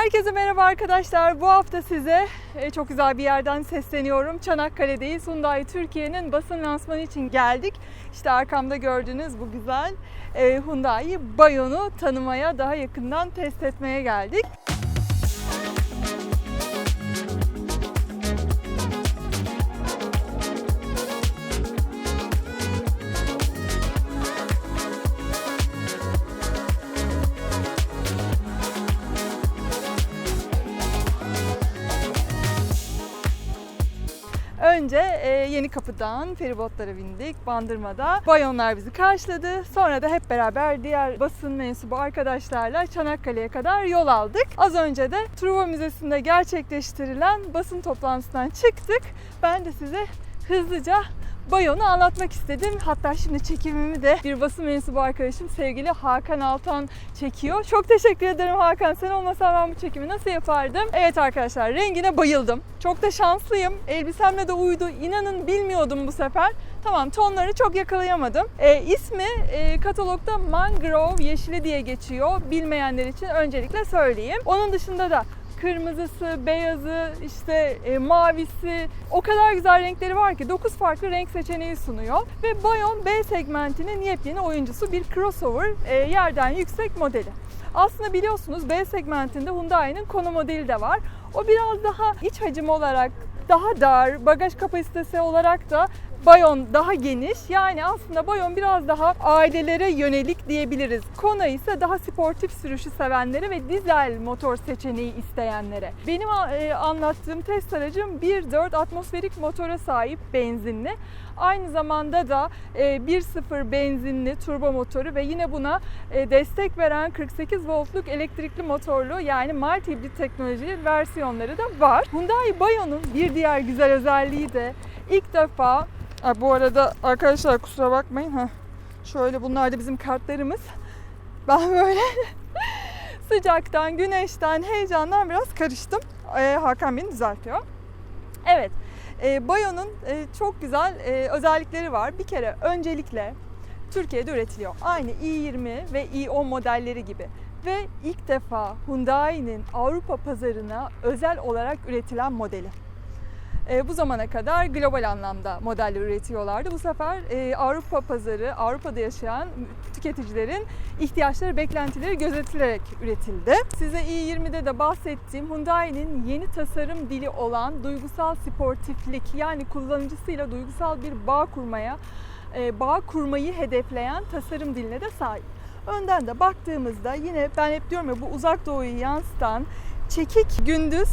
Herkese merhaba arkadaşlar. Bu hafta size e, çok güzel bir yerden sesleniyorum. Çanakkale'deyiz. Hyundai Türkiye'nin basın lansmanı için geldik. İşte arkamda gördüğünüz bu güzel e, Hyundai Bayon'u tanımaya, daha yakından test etmeye geldik. Önce e, Yeni Kapı'dan feribotlara bindik. Bandırma'da Bayonlar bizi karşıladı. Sonra da hep beraber diğer basın mensubu arkadaşlarla Çanakkale'ye kadar yol aldık. Az önce de Truva Müzesi'nde gerçekleştirilen basın toplantısından çıktık. Ben de size hızlıca Bayon'u anlatmak istedim. Hatta şimdi çekimimi de bir basın mensubu arkadaşım sevgili Hakan Altan çekiyor. Çok teşekkür ederim Hakan. Sen olmasan ben bu çekimi nasıl yapardım? Evet arkadaşlar rengine bayıldım. Çok da şanslıyım. Elbisemle de uydu. İnanın bilmiyordum bu sefer. Tamam tonları çok yakalayamadım. E, ismi e, katalogda Mangrove Yeşili diye geçiyor. Bilmeyenler için öncelikle söyleyeyim. Onun dışında da kırmızısı, beyazı, işte e, mavisi o kadar güzel renkleri var ki 9 farklı renk seçeneği sunuyor. Ve Bayon B segmentinin yepyeni oyuncusu bir crossover e, yerden yüksek modeli. Aslında biliyorsunuz B segmentinde Hyundai'nin konu modeli de var. O biraz daha iç hacim olarak daha dar, bagaj kapasitesi olarak da Bayon daha geniş. Yani aslında Bayon biraz daha ailelere yönelik diyebiliriz. Kona ise daha sportif sürüşü sevenlere ve dizel motor seçeneği isteyenlere. Benim e, anlattığım test aracım 1.4 atmosferik motora sahip benzinli. Aynı zamanda da e, 1.0 benzinli turbo motoru ve yine buna e, destek veren 48 voltluk elektrikli motorlu yani mild hibrit teknolojili versiyonları da var. Hyundai Bayon'un bir diğer güzel özelliği de ilk defa Ha, bu arada arkadaşlar kusura bakmayın. ha Şöyle bunlar da bizim kartlarımız. Ben böyle sıcaktan, güneşten, heyecandan biraz karıştım. Ee, Hakan beni düzeltiyor. Evet, e, Bayon'un e, çok güzel e, özellikleri var. Bir kere öncelikle Türkiye'de üretiliyor. Aynı i20 ve i10 modelleri gibi. Ve ilk defa Hyundai'nin Avrupa pazarına özel olarak üretilen modeli. E, bu zamana kadar global anlamda modeller üretiyorlardı. Bu sefer e, Avrupa pazarı, Avrupa'da yaşayan tüketicilerin ihtiyaçları, beklentileri gözetilerek üretildi. Size i20'de de bahsettiğim Hyundai'nin yeni tasarım dili olan duygusal sportiflik yani kullanıcısıyla duygusal bir bağ kurmaya, e, bağ kurmayı hedefleyen tasarım diline de sahip. Önden de baktığımızda yine ben hep diyorum ya bu uzak doğuyu yansıtan çekik gündüz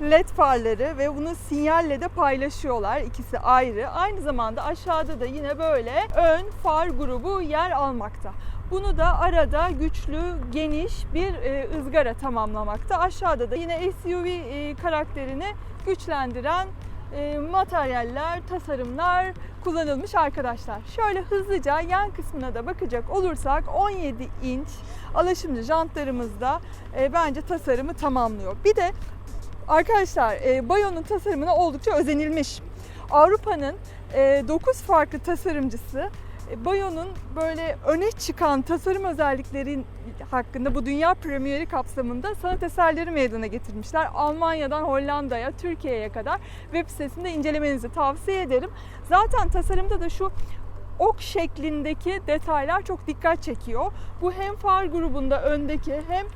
led farları ve bunu sinyalle de paylaşıyorlar. İkisi ayrı. Aynı zamanda aşağıda da yine böyle ön far grubu yer almakta. Bunu da arada güçlü, geniş bir e, ızgara tamamlamakta. Aşağıda da yine SUV e, karakterini güçlendiren e, materyaller, tasarımlar kullanılmış arkadaşlar. Şöyle hızlıca yan kısmına da bakacak olursak 17 inç alaşımcı jantlarımızda bence tasarımı tamamlıyor. Bir de Arkadaşlar e, Bayon'un tasarımına oldukça özenilmiş. Avrupa'nın e, 9 farklı tasarımcısı e, Bayon'un böyle öne çıkan tasarım özelliklerin hakkında bu dünya premieri kapsamında sanat eserleri meydana getirmişler. Almanya'dan Hollanda'ya, Türkiye'ye kadar web sitesinde incelemenizi tavsiye ederim. Zaten tasarımda da şu ok şeklindeki detaylar çok dikkat çekiyor. Bu hem far grubunda öndeki hem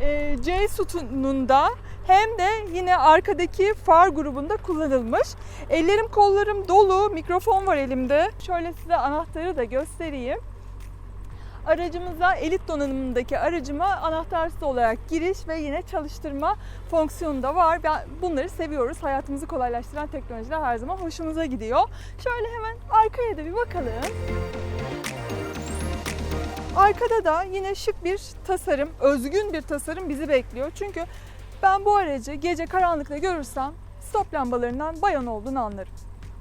e, C sütununda hem de yine arkadaki far grubunda kullanılmış. Ellerim kollarım dolu, mikrofon var elimde. Şöyle size anahtarı da göstereyim. Aracımıza elit donanımındaki aracıma anahtarsız olarak giriş ve yine çalıştırma fonksiyonu da var. Bunları seviyoruz. Hayatımızı kolaylaştıran teknolojiler her zaman hoşumuza gidiyor. Şöyle hemen arkaya da bir bakalım. Arkada da yine şık bir tasarım, özgün bir tasarım bizi bekliyor. Çünkü ben bu aracı gece karanlıkta görürsem stop lambalarından bayan olduğunu anlarım.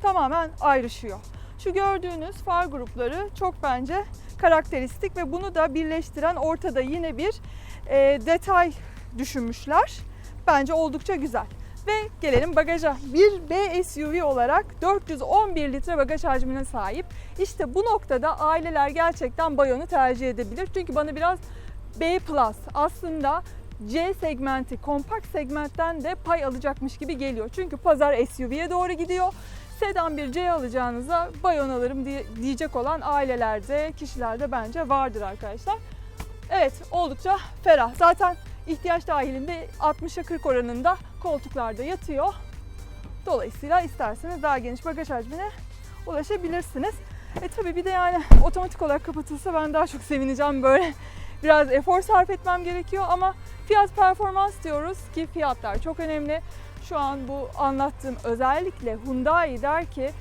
Tamamen ayrışıyor. Şu gördüğünüz far grupları çok bence karakteristik ve bunu da birleştiren ortada yine bir e, detay düşünmüşler. Bence oldukça güzel. Ve gelelim bagaja. Bir B SUV olarak 411 litre bagaj hacmine sahip. İşte bu noktada aileler gerçekten Bayon'u tercih edebilir. Çünkü bana biraz B Plus aslında C segmenti, kompakt segmentten de pay alacakmış gibi geliyor. Çünkü pazar SUV'ye doğru gidiyor. Sedan bir C alacağınıza Bayon alırım diye, diyecek olan ailelerde, kişilerde bence vardır arkadaşlar. Evet, oldukça ferah. Zaten ihtiyaç dahilinde 60'a 40 oranında koltuklarda yatıyor. Dolayısıyla isterseniz daha geniş bagaj hacmine ulaşabilirsiniz. E tabi bir de yani otomatik olarak kapatılsa ben daha çok sevineceğim böyle. Biraz efor sarf etmem gerekiyor ama fiyat performans diyoruz ki fiyatlar çok önemli. Şu an bu anlattığım özellikle Hyundai der ki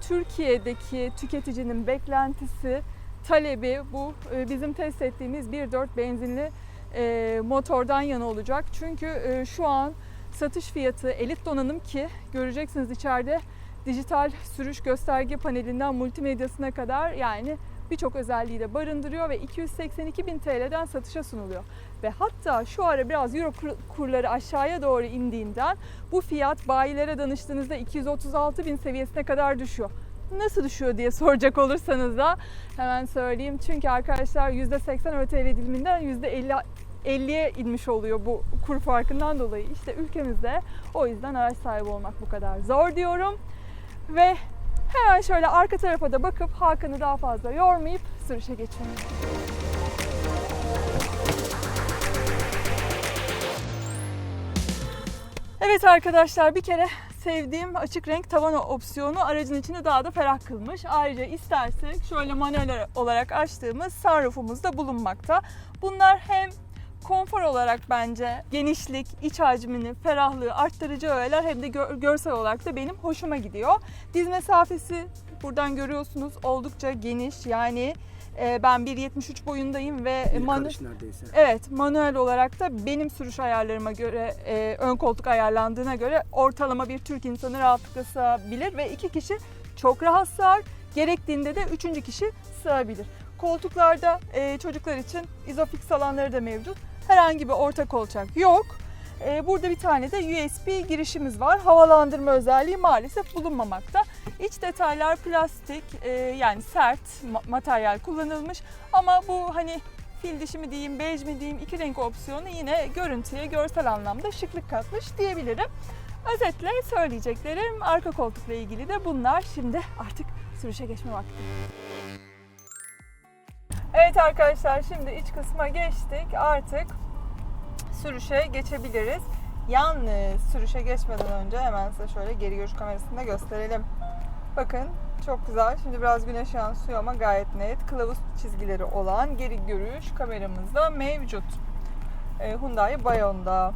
Türkiye'deki tüketicinin beklentisi, talebi bu e, bizim test ettiğimiz 1.4 benzinli e, motordan yana olacak. Çünkü e, şu an satış fiyatı elit donanım ki göreceksiniz içeride dijital sürüş gösterge panelinden multimedyasına kadar yani birçok özelliği de barındırıyor ve 282 bin TL'den satışa sunuluyor. Ve hatta şu ara biraz euro kurları aşağıya doğru indiğinden bu fiyat bayilere danıştığınızda 236 bin seviyesine kadar düşüyor. Nasıl düşüyor diye soracak olursanız da hemen söyleyeyim. Çünkü arkadaşlar %80 ÖTV diliminden %50 50'ye inmiş oluyor bu kur farkından dolayı. İşte ülkemizde o yüzden araç sahibi olmak bu kadar zor diyorum. Ve hemen şöyle arka tarafa da bakıp Hakan'ı daha fazla yormayıp sürüşe geçiyorum. Evet arkadaşlar bir kere sevdiğim açık renk tavan opsiyonu aracın içini daha da ferah kılmış. Ayrıca istersek şöyle manuel olarak açtığımız sunroofumuz da bulunmakta. Bunlar hem konfor olarak bence genişlik, iç hacmini, ferahlığı arttırıcı öğeler hem de gör- görsel olarak da benim hoşuma gidiyor. Diz mesafesi buradan görüyorsunuz oldukça geniş. Yani e, ben 1.73 boyundayım ve Bir manu- neredeyse. Evet, manuel olarak da benim sürüş ayarlarıma göre, e, ön koltuk ayarlandığına göre ortalama bir Türk insanı rahatlıkla sığabilir ve iki kişi çok rahat sığar. Gerektiğinde de üçüncü kişi sığabilir. Koltuklarda e, çocuklar için izofix alanları da mevcut. Herhangi bir orta kolçak yok. E, burada bir tane de USB girişimiz var. Havalandırma özelliği maalesef bulunmamakta. İç detaylar plastik e, yani sert ma- materyal kullanılmış ama bu hani fil dişi mi diyeyim, bej mi diyeyim iki renk opsiyonu yine görüntüye görsel anlamda şıklık katmış diyebilirim. Özetle söyleyeceklerim arka koltukla ilgili de bunlar. Şimdi artık sürüşe geçme vakti. Evet arkadaşlar şimdi iç kısma geçtik. Artık sürüşe geçebiliriz. Yalnız sürüşe geçmeden önce hemen size şöyle geri görüş kamerasında gösterelim. Bakın çok güzel. Şimdi biraz güneş yansıyor ama gayet net. Kılavuz çizgileri olan geri görüş kameramız da mevcut. Ee, Hyundai Bayon'da.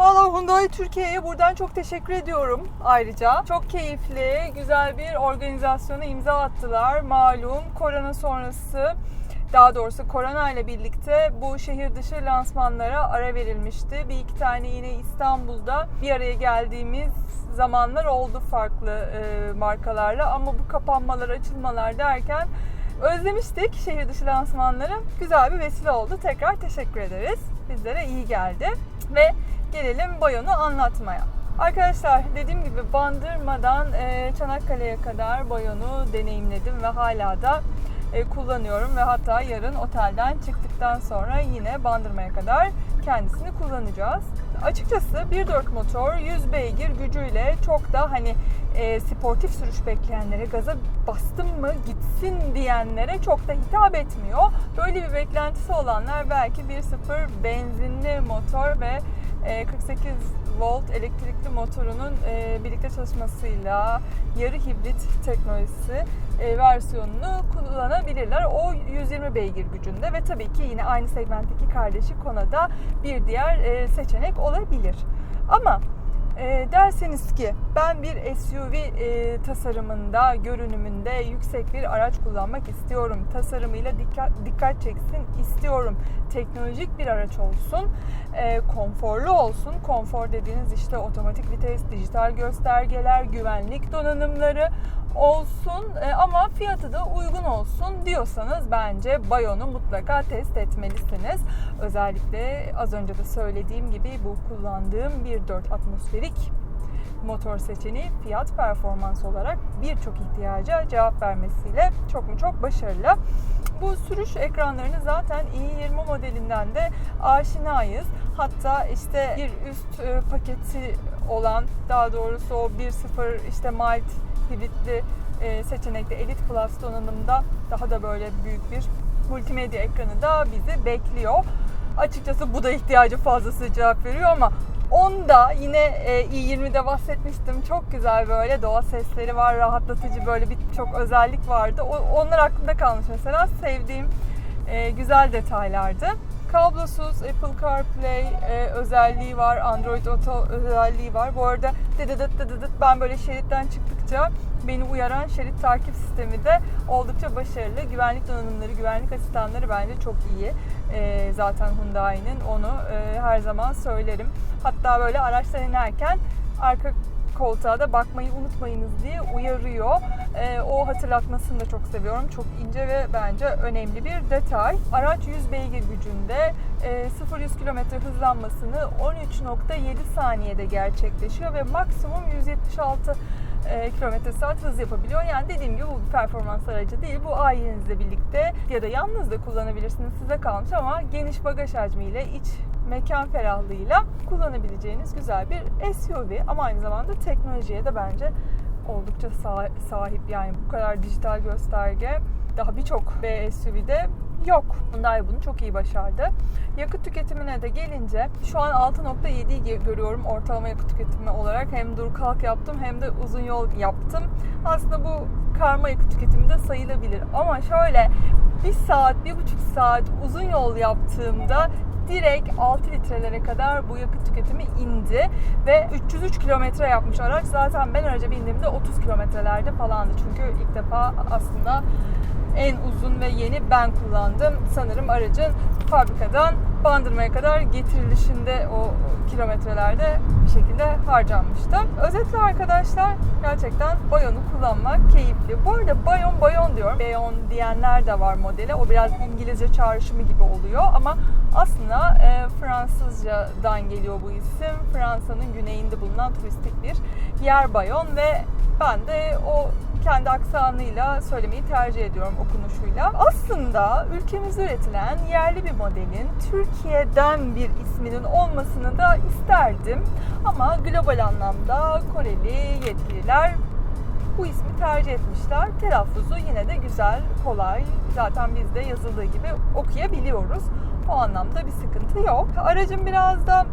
Valla Hyundai Türkiye'ye buradan çok teşekkür ediyorum ayrıca. Çok keyifli, güzel bir organizasyona imza attılar. Malum korona sonrası daha doğrusu korona ile birlikte bu şehir dışı lansmanlara ara verilmişti. Bir iki tane yine İstanbul'da bir araya geldiğimiz zamanlar oldu farklı e, markalarla ama bu kapanmalar, açılmalar derken özlemiştik şehir dışı lansmanları. Güzel bir vesile oldu. Tekrar teşekkür ederiz. Bizlere iyi geldi. Ve gelelim Bayon'u anlatmaya. Arkadaşlar dediğim gibi Bandırma'dan e, Çanakkale'ye kadar Bayon'u deneyimledim ve hala da e, kullanıyorum ve hatta yarın otelden çıktıktan sonra yine Bandırma'ya kadar kendisini kullanacağız. Açıkçası 1.4 motor 100 beygir gücüyle çok da hani e, sportif sürüş bekleyenlere gaza bastım mı gitsin diyenlere çok da hitap etmiyor. Böyle bir beklentisi olanlar belki 1.0 benzinli motor ve e, 48 volt elektrikli motorunun e, birlikte çalışmasıyla yarı hibrit teknolojisi e, versiyonunu kullanabilirler. O 120 beygir gücünde ve tabii ki yine aynı segmentteki kardeşi Kona'da bir diğer e, seçenek olabilir. Ama e, derseniz ki ben bir SUV e, tasarımında, görünümünde yüksek bir araç kullanmak istiyorum. Tasarımıyla dikkat, dikkat çeksin istiyorum. Teknolojik bir araç olsun, e, konforlu olsun. Konfor dediğiniz işte otomatik vites, dijital göstergeler, güvenlik donanımları olsun e, ama fiyatı da uygun olsun diyorsanız bence Bayon'u mutlaka test etmelisiniz. Özellikle az önce de söylediğim gibi bu kullandığım 1.4 atmosferik motor seçeneği fiyat performans olarak birçok ihtiyaca cevap vermesiyle çok mu çok başarılı. Bu sürüş ekranlarını zaten i20 modelinden de aşinayız. Hatta işte bir üst e, paketi olan daha doğrusu o 1.0 işte mild hibritli e, seçenekte Elite Plus donanımda daha da böyle büyük bir multimedya ekranı da bizi bekliyor. Açıkçası bu da ihtiyacı fazlası cevap veriyor ama Onda yine e, i20'de bahsetmiştim. Çok güzel böyle doğa sesleri var, rahatlatıcı böyle birçok özellik vardı. O, onlar aklımda kalmış mesela. Sevdiğim e, güzel detaylardı. Kablosuz Apple CarPlay e, özelliği var, Android Auto özelliği var. Bu arada dıdıdıt dıdıdıt ben böyle şeritten çıktıkça beni uyaran şerit takip sistemi de oldukça başarılı. Güvenlik donanımları, güvenlik asistanları bence çok iyi. E, zaten Hyundai'nin onu e, her zaman söylerim. Hatta böyle araçtan inerken arka koltuğa da bakmayı unutmayınız diye uyarıyor. E, o hatırlatmasını da çok seviyorum. Çok ince ve bence önemli bir detay. Araç 100 beygir gücünde e, 0-100 km hızlanmasını 13.7 saniyede gerçekleşiyor ve maksimum 176 e, kilometre saat hız yapabiliyor. Yani dediğim gibi bu bir performans aracı değil. Bu ailenizle birlikte ya da yalnız da kullanabilirsiniz. Size kalmış ama geniş bagaj hacmi ile iç mekan ferahlığıyla kullanabileceğiniz güzel bir SUV ama aynı zamanda teknolojiye de bence oldukça sahip. Yani bu kadar dijital gösterge daha birçok SUV'de yok. Hyundai bunu çok iyi başardı. Yakıt tüketimine de gelince şu an 6.7'yi görüyorum ortalama yakıt tüketimi olarak. Hem dur kalk yaptım hem de uzun yol yaptım. Aslında bu karma yakıt tüketimi de sayılabilir. Ama şöyle bir saat, bir buçuk saat uzun yol yaptığımda direkt 6 litrelere kadar bu yakıt tüketimi indi ve 303 kilometre yapmış araç. Zaten ben araca bindiğimde 30 kilometrelerde falandı. Çünkü ilk defa aslında en uzun ve yeni ben kullandım. Sanırım aracın fabrikadan bandırmaya kadar getirilişinde o kilometrelerde bir şekilde harcanmıştı. Özetle arkadaşlar gerçekten Bayon'u kullanmak keyifli. Bu arada Bayon Bayon diyorum. Bayon diyenler de var modele. O biraz İngilizce çağrışımı gibi oluyor ama aslında e, Fransızcadan geliyor bu isim. Fransa'nın güneyinde bulunan turistik bir yer Bayon ve ben de o kendi aksanıyla söylemeyi tercih ediyorum okunuşuyla. Aslında ülkemizde üretilen yerli bir modelin Türkiye'den bir isminin olmasını da isterdim. Ama global anlamda Koreli yetkililer bu ismi tercih etmişler. Telaffuzu yine de güzel, kolay. Zaten biz de yazıldığı gibi okuyabiliyoruz. O anlamda bir sıkıntı yok. Aracın biraz da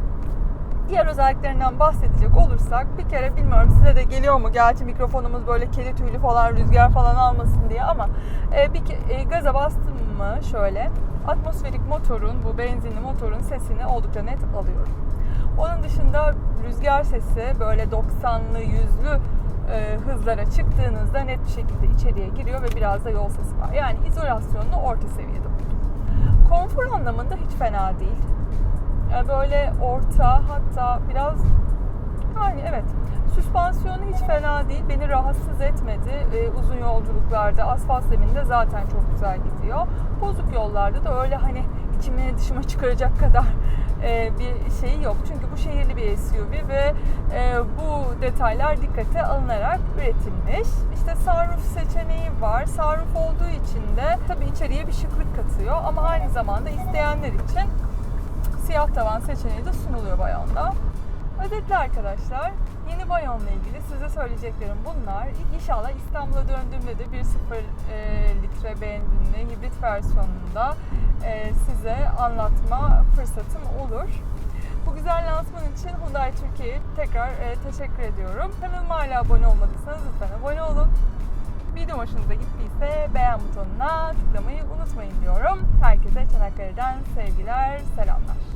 diğer özelliklerinden bahsedecek olursak bir kere bilmiyorum size de geliyor mu gerçi mikrofonumuz böyle kedi tüylü falan rüzgar falan almasın diye ama e, bir e, gaza bastım mı şöyle atmosferik motorun bu benzinli motorun sesini oldukça net alıyorum. Onun dışında rüzgar sesi böyle 90'lı 100'lü e, hızlara çıktığınızda net bir şekilde içeriye giriyor ve biraz da yol sesi var. Yani izolasyonunu orta seviyede buldum. Konfor anlamında hiç fena değil böyle orta hatta biraz yani evet süspansiyonu hiç fena değil. Beni rahatsız etmedi. Ee, uzun yolculuklarda asfalt zeminde zaten çok güzel gidiyor. Bozuk yollarda da öyle hani içimi dışıma çıkaracak kadar e, bir şey yok. Çünkü bu şehirli bir SUV ve e, bu detaylar dikkate alınarak üretilmiş. İşte sunroof seçeneği var. Sunroof olduğu için de tabii içeriye bir şıklık katıyor ama aynı zamanda isteyenler için siyah tavan seçeneği de sunuluyor Bayon'da. Özetle arkadaşlar yeni Bayon'la ilgili size söyleyeceklerim bunlar. İnşallah İstanbul'a döndüğümde de 1.0 e, litre benzinli hibrit versiyonunda e, size anlatma fırsatım olur. Bu güzel lansman için Hyundai Türkiye'ye tekrar e, teşekkür ediyorum. Kanalıma hala abone olmadıysanız lütfen abone olun. Video hoşunuza gittiyse beğen butonuna tıklamayı unutmayın diyorum. Herkese Çanakkale'den sevgiler, selamlar.